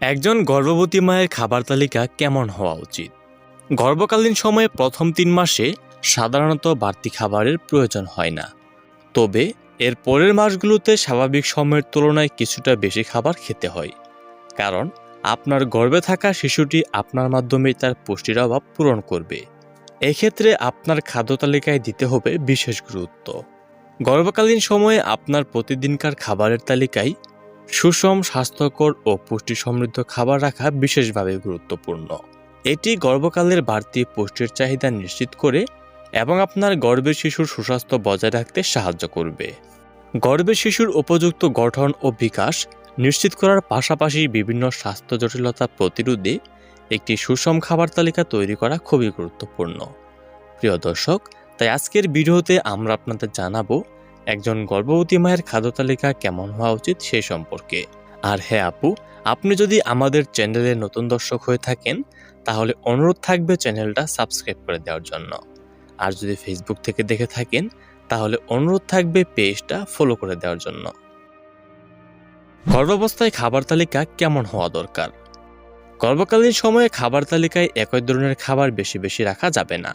একজন গর্ভবতী মায়ের খাবার তালিকা কেমন হওয়া উচিত? গর্ভকালীন সময়ে প্রথম তিন মাসে সাধারণত বাড়তি খাবারের প্রয়োজন হয় না। তবে এর পরের মাসগুলোতে স্বাভাবিক সময়ের তুলনায় কিছুটা বেশি খাবার খেতে হয়। কারণ আপনার গর্ভে থাকা শিশুটি আপনার মাধ্যমে তার পুষ্টির অভাব পূরণ করবে। এক্ষেত্রে আপনার খাদ্য তালিকায় দিতে হবে বিশেষ গুরুত্ব। গর্ভকালীন সময়ে আপনার প্রতিদিনকার খাবারের তালিকায় সুষম, স্বাস্থ্যকর ও পুষ্টি সমৃদ্ধ খাবার রাখা বিশেষভাবে গুরুত্বপূর্ণ। এটি গর্ভকালের বাড়তি পুষ্টির চাহিদা নিশ্চিত করে এবং আপনার গর্ভের শিশুর সুস্বাস্থ্য বজায় রাখতে সাহায্য করবে। গর্ভের শিশুর উপযুক্ত গঠন ও বিকাশ নিশ্চিত করার পাশাপাশি বিভিন্ন স্বাস্থ্য জটিলতা প্রতিরোধে একটি সুষম খাবার তালিকা তৈরি করা খুবই গুরুত্বপূর্ণ। প্রিয় দর্শক, তাই আজকের ভিডিওতে আমরা আপনাদের জানাব একজন গর্ভবতী মায়ের খাদ্য তালিকা কেমন হওয়া উচিত সেই সম্পর্কে। আর হ্যাঁ আপু, আপনি যদি আমাদের চ্যানেলের নতুন দর্শক হয়ে থাকেন, তাহলে অনুরোধ থাকবে চ্যানেলটা সাবস্ক্রাইব করে দেওয়ার জন্য। আর যদি ফেসবুক থেকে দেখে থাকেন, তাহলে অনুরোধ থাকবে পেজটা ফলো করে দেওয়ার জন্য। গর্ভাবস্থায় খাবার তালিকা কেমন হওয়া দরকার? গর্ভকালীন সময়ে খাবার তালিকায় একই ধরনের খাবার বেশি বেশি রাখা যাবে না।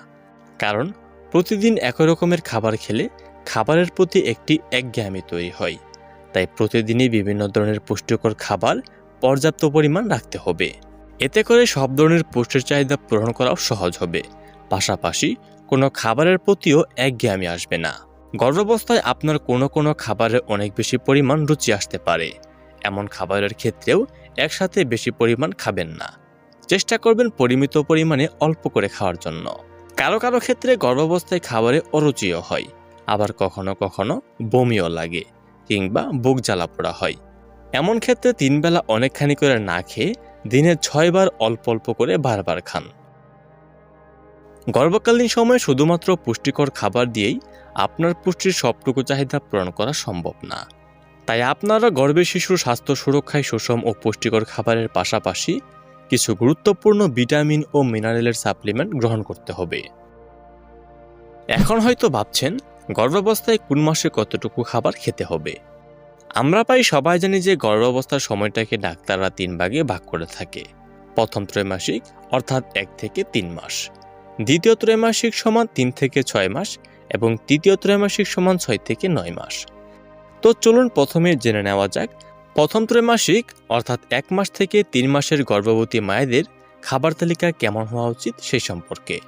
কারণ, প্রতিদিন একই রকমের খাবার খেলে খাবারের প্রতি একটি একঘেয়ামি তৈরি হয়। তাই প্রতিদিনই বিভিন্ন ধরনের পুষ্টিকর খাবার পর্যাপ্ত পরিমাণ রাখতে হবে। এতে করে সব ধরনের পুষ্টির চাহিদা পূরণ করাও সহজ হবে। পাশাপাশি কোনো খাবারের প্রতিও একঘেয়ামি আসবে না। গর্ভাবস্থায় আপনার কোনো কোনো খাবারে অনেক বেশি পরিমাণ রুচি আসতে পারে। এমন খাবারের ক্ষেত্রেও একসাথে বেশি পরিমাণ খাবেন না। চেষ্টা করবেন পরিমিত পরিমাণে অল্প করে খাওয়ার জন্য। কারও কারও ক্ষেত্রে গর্ভাবস্থায় খাবারে অরুচিও হয়। আবার কখনো কখনো বমিও লাগে কিংবা বুক জ্বালা পোড়া হয়। এমন ক্ষেত্রে তিনবেলা অনেকখানি করে না খেয়ে দিনে ছয়বার অল্প অল্প করে বারবার খান। গর্ভকালীন সময়ে শুধুমাত্র পুষ্টিকর খাবার দিয়েই আপনার পুষ্টির সবটুকু চাহিদা পূরণ করা সম্ভব না। তাই আপনারা গর্ভের শিশুর স্বাস্থ্য সুরক্ষায় সুষম ও পুষ্টিকর খাবারের পাশাপাশি কিছু গুরুত্বপূর্ণ ভিটামিন ও মিনারেলের সাপ্লিমেন্ট গ্রহণ করতে হবে। এখন হয়তো ভাবছেন গর্ভাবস্থায় কোন মাসে কতটুকু খাবার খেতে হবে? আমরা প্রায় সবাই জানি যে গর্ভাবস্থার সময়টাকে ডাক্তাররা তিন ভাগে ভাগ করে থাকে। প্রথম ত্রৈমাসিক, অর্থাৎ এক থেকে তিন মাস। দ্বিতীয় ত্রৈমাসিক সমান তিন থেকে ছয় মাস এবং তৃতীয় ত্রৈমাসিক সমান ছয় থেকে নয় মাস। তো চলুন প্রথমে জেনে নেওয়া যাক। প্রথম ত্রৈমাসিক, অর্থাৎ এক মাস থেকে তিন মাসের গর্ভবতী মায়েদের খাবার তালিকা কেমন হওয়া উচিত সেই সম্পর্কে।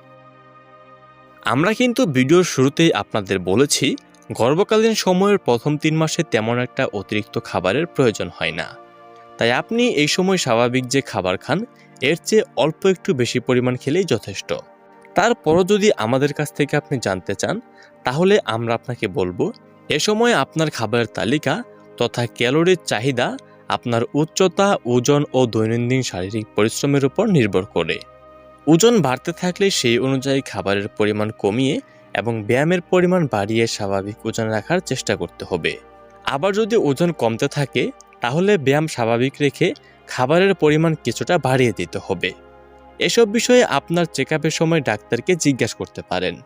আমরা কিন্তু ভিডিওর শুরুতেই আপনাদের বলেছি, গর্ভকালীন সময়ের প্রথম তিন মাসে তেমন একটা অতিরিক্ত খাবারের প্রয়োজন হয় না। তাই আপনি এই সময় স্বাভাবিক যে খাবার খান, এর চেয়ে অল্প একটু বেশি পরিমাণ খেলেই যথেষ্ট। তারপরও যদি আমাদের কাছ থেকে আপনি জানতে চান, তাহলে আমরা আপনাকে বলব, এ সময় আপনার খাবারের তালিকা তথা ক্যালোরির চাহিদা আপনার উচ্চতা, ওজন ও দৈনন্দিন শারীরিক পরিশ্রমের উপর নির্ভর করে। ওজন বাড়তে থাকলে সেই অনুযায়ী খাবারের পরিমাণ কমিয়ে এবং ব্যায়ামের পরিমাণ বাড়িয়ে স্বাভাবিক ওজন রাখার চেষ্টা করতে হবে। আবার যদি ওজন কমতে থাকে, তাহলে ব্যায়াম স্বাভাবিক রেখে খাবারের পরিমাণ কিছুটা বাড়িয়ে দিতে হবে। এসব বিষয়ে আপনার চেক সময় ডাক্তারকে জিজ্ঞাসা করতে পারেন।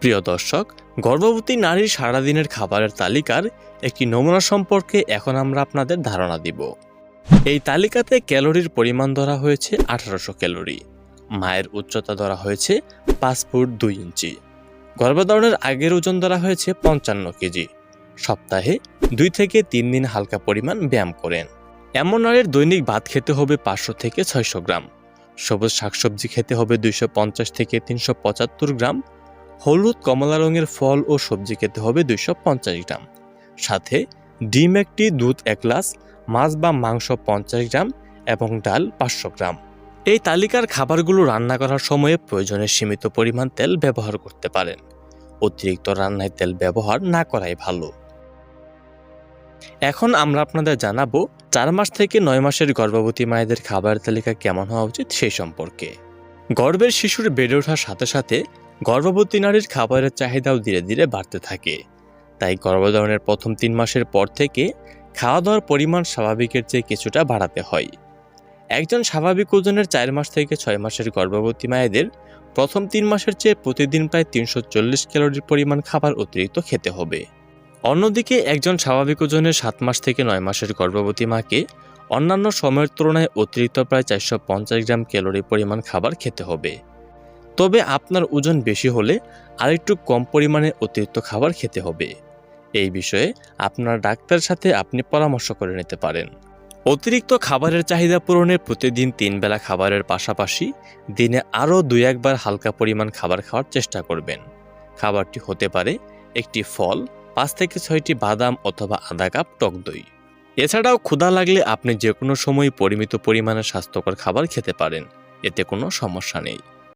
প্রিয় দর্শক, গর্ভবতী নারীর সারাদিনের খাবারের তালিকার একটি নমুনা সম্পর্কে এখন আমরা আপনাদের ধারণা দিব। এই তালিকাতে ক্যালোরির পরিমাণ ধরা হয়েছে আঠারোশো ক্যালোরি। মায়ের উচ্চতা ধরা হয়েছে পাঁচ ফুট দুই ইঞ্চি। গর্ভধারণের আগের ওজন ধরা হয়েছে পঞ্চান্ন কেজি। সপ্তাহে দুই থেকে তিন দিন হালকা পরিমাণ ব্যায়াম করেন। এমন নারীর দৈনিক ভাত খেতে হবে পাঁচশো থেকে ছয়শো গ্রাম। সবুজ শাকসবজি খেতে হবে দুইশো পঞ্চাশ থেকে তিনশো পঁচাত্তর গ্রাম। হলুদ, কমলা রঙের ফল ও সবজি খেতে হবে দুইশো পঞ্চাশ গ্রাম। সাথে ডিম একটি, দুধ এক গ্লাস মাছ বা মাংস পঞ্চাশ গ্রাম এবং ডাল পাঁচশো গ্রাম। এই তালিকার খাবারগুলো রান্না করার সময়ে প্রয়োজনে সীমিত পরিমাণ তেল ব্যবহার করতে পারেন। অতিরিক্ত রান্নায় তেল ব্যবহার না করাই ভালো। এখন আমরা আপনাদের জানাব, চার মাস থেকে নয় মাসের গর্ভবতী মায়েদের খাবারের তালিকা কেমন হওয়া উচিত সেই সম্পর্কে। গর্ভের শিশুর বেড়ে ওঠার সাথে সাথে গর্ভবতী নারীর খাবারের চাহিদাও ধীরে ধীরে বাড়তে থাকে। তাই গর্ভধারণের প্রথম তিন মাসের পর থেকে খাওয়া দাওয়ার পরিমাণ স্বাভাবিকের চেয়ে কিছুটা বাড়াতে হয়। একজন স্বাভাবিক ওজনের চার মাস থেকে ছয় মাসের গর্ভবতী মায়েদের প্রথম তিন মাসের চেয়ে প্রতিদিন প্রায় তিনশো চল্লিশ ক্যালোরির পরিমাণ খাবার অতিরিক্ত খেতে হবে। অন্যদিকে একজন স্বাভাবিক ওজনের সাত মাস থেকে নয় মাসের গর্ভবতী মাকে অন্যান্য সময়ের তুলনায় অতিরিক্ত প্রায় চারশো পঞ্চাশ গ্রাম ক্যালোরি পরিমাণ খাবার খেতে হবে। তবে আপনার ওজন বেশি হলে আরেকটু কম পরিমাণে অতিরিক্ত খাবার খেতে হবে। এই বিষয়ে আপনার ডাক্তারের সাথে আপনি পরামর্শ করে নিতে পারেন। অতিরিক্ত খাবারের চাহিদা পূরণে প্রতিদিন তিন বেলা খাবারের পাশাপাশি দিনে আরও দুই একবার হালকা পরিমাণ খাবার খাওয়ার চেষ্টা করবেন। খাবারটি হতে পারে একটি ফল, পাঁচ থেকে ছয়টি বাদাম অথবা আধা কাপ টক দই। এছাড়াও ক্ষুধা লাগলে আপনি যে কোনো সময় পরিমিত পরিমাণে স্বাস্থ্যকর খাবার খেতে পারেন, এতে কোনো সমস্যা নেই।